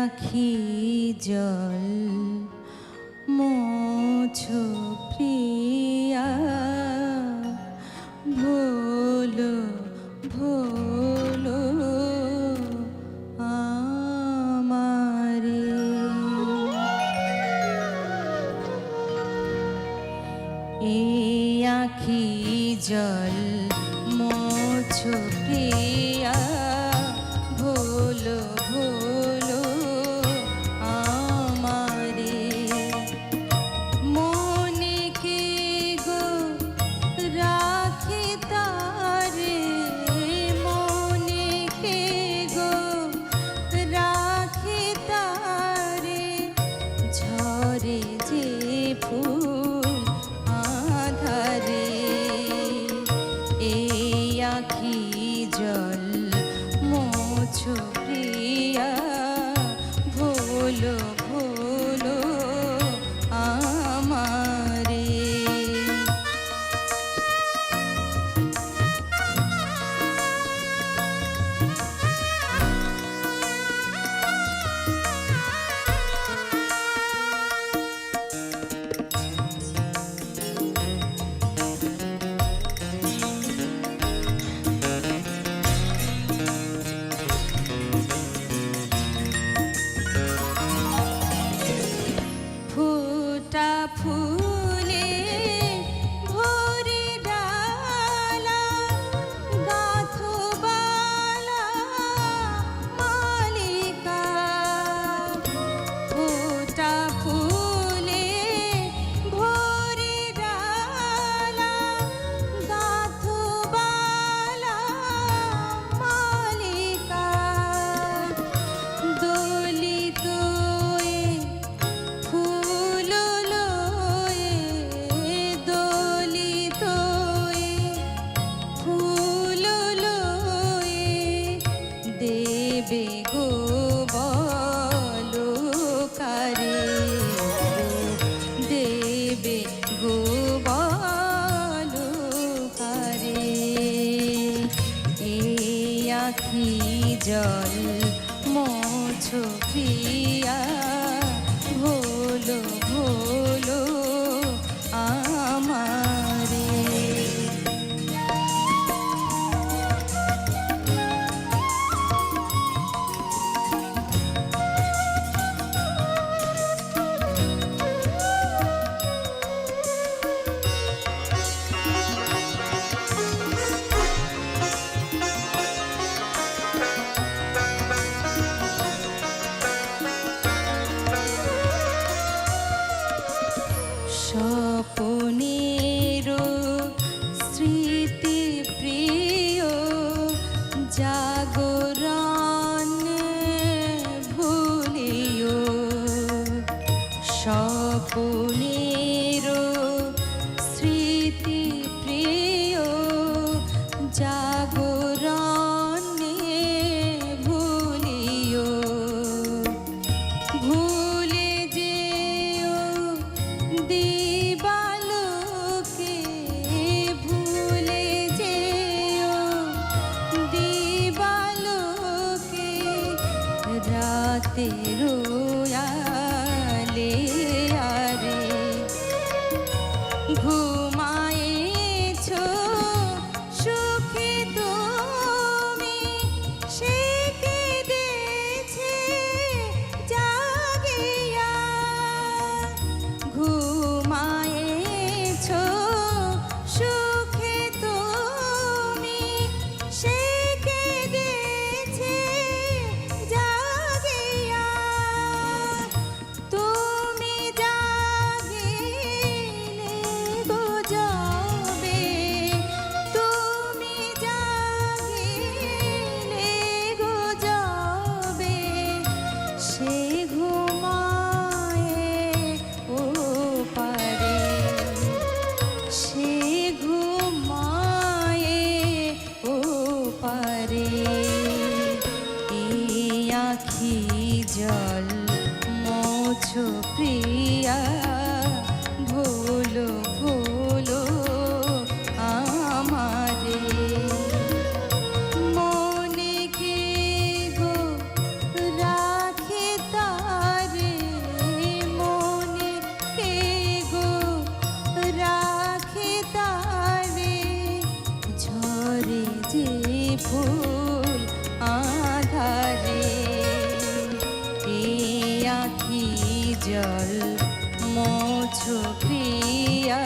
রাখি জল মোছো প্রিয়া। ভোলো ভোলো আমারে। এই আখি জল মোছো প্রিয়া। ফুটা ফুল জল মোছো প্রিয় আপনের স্মৃতি প্রিয় জাগরণে ভুলিও। ভুলে যেও দিবালোকে ভুলে যেও দিবালোকে রাতের আছো প্রিয়। জল মোছো প্রিয়া।